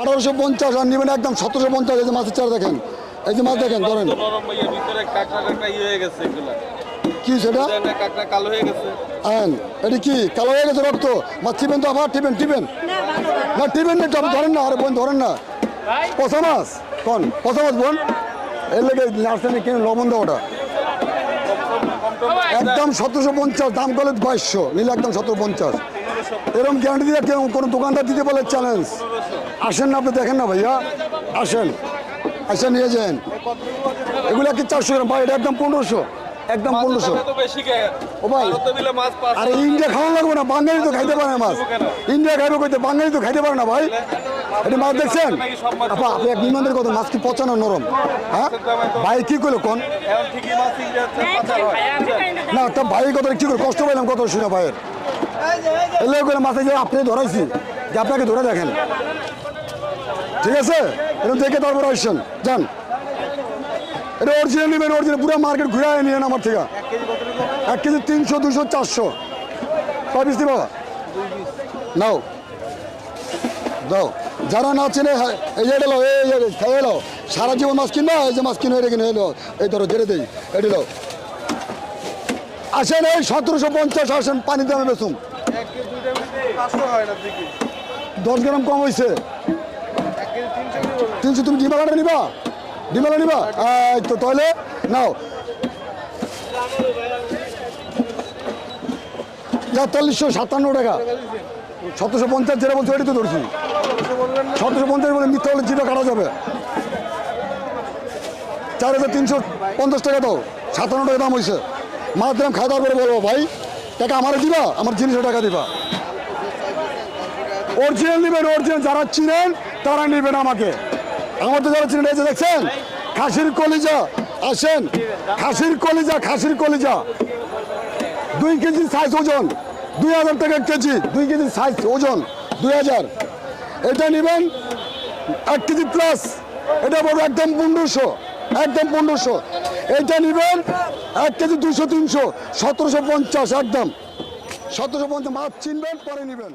আঠারোশো পঞ্চাশ আর নেবেন একদম সতেরোশো পঞ্চাশ এই যে মাছের চারা দেখেন। এই যে মাছ দেখেন ধরেন। কি সেটা? হয়ে এটা কি? কালো হয়ে গেছে রক্ত? মাছ টিপেন তো আবার টিপেন টিপেন। না টিপেন না ধরেন না আরে বোন ধরেন না। পচা মাছ? কোন? পচা মাছ বোন? এর লেগে নার্সারি কিনে লবণ দেওয়া ওটা। একদম সতেরোশো পঞ্চাশ দাম করলে বাইশশো নিলে একদম সতেরো পঞ্চাশ। এরকম গ্যারান্টি দিয়ে কেউ কোনো দোকানদার দিতে বলে চ্যালেঞ্জ আসেন না আপনি দেখেন না ভাইয়া। আসেন। আসেন নিয়ে যান। এগুলো কি চারশো গ্রাম? ভাই এটা একদম পনেরোশো। একদম পনেরোশো। ও ভাই। আরে ইন্ডিয়া খাওয়া লাগবে না বাঙালি তো খাইতে পারে না মাছ। ইন্ডিয়া খাইবে কইতে বাঙালি তো খাইতে পারে না ভাই। এটা মাছ দেখছেন? আপা আপনি এক বিমানের কথা মাছ কি পচানো নরম? হ্যাঁ? ভাই কি করল কোন? হয় না তা ভাই কথা কি করে কষ্ট পাইলাম কত শুনে ভাইয়ের। এলে করে মাছে যে আপনি ধরাইছি যে আপনাকে ধরে দেখেন। ঠিক আছে? এরকম দেখে তারপর আসছেন। যান। এটা অরিজিনাল নেবেন অরিজিনাল পুরো মার্কেট ঘুরে নিয়ে নেন আমার থেকে। এক কেজি তিনশো দুশো চারশো। কয় পিস দিবা? নাও। দাও। যারা না চেনে হ্যাঁ, এই যে এটা এই এলো সারা জীবন মাছ কিনবা এই যে মাছ কিনে এটা কিনে এলো এই ধরো জেরে দেই। এটি আসেন এই সতেরোশো পঞ্চাশ আসেন পানি দামে বেসুম দশ গ্রাম কম হয়েছে। তিনশো তুমি ডিমালাটা নিবা? ডিমালা নিবা? এই তো তাহলে নাও। তেতাল্লিশশো সাতান্ন টাকা। সতেরোশো পঞ্চাশ যেটা বলছো এটি তো ধরছি। সতেরোশো পঞ্চাশ বলে মিথ্যা হলে জিরো কাটা যাবে। চার হাজার তিনশো পঞ্চাশ টাকা দাও। সাতান্ন টাকা দাম হয়েছে। মাছ দিলাম খাওয়া দাওয়া করে বলব ভাই। টাকা আমারে দিবা? আমার জিনিসের টাকা দিবা। অরিজিনাল নেবেন অরিজিনাল যারা চিনেন, তারা নেবেন আমাকে। আমার তো যারা চিনেন দেখছেন, খাসির কলিজা, আসেন। খাসির কলিজা খাসির কলিজা। দুই কেজি সাইজ ওজন, দুই হাজার টাকা কেজি। দুই কেজি সাইজ ওজন, দুই হাজার। এটা নেবেন এক কেজি প্লাস এটা বড় একদম পনেরোশো একদম পনেরোশো। এটা নেবেন এক কেজি দুশো তিনশো সতেরোশো পঞ্চাশ একদম। সতেরোশো পঞ্চাশ মাছ চিনবেন পরে নেবেন।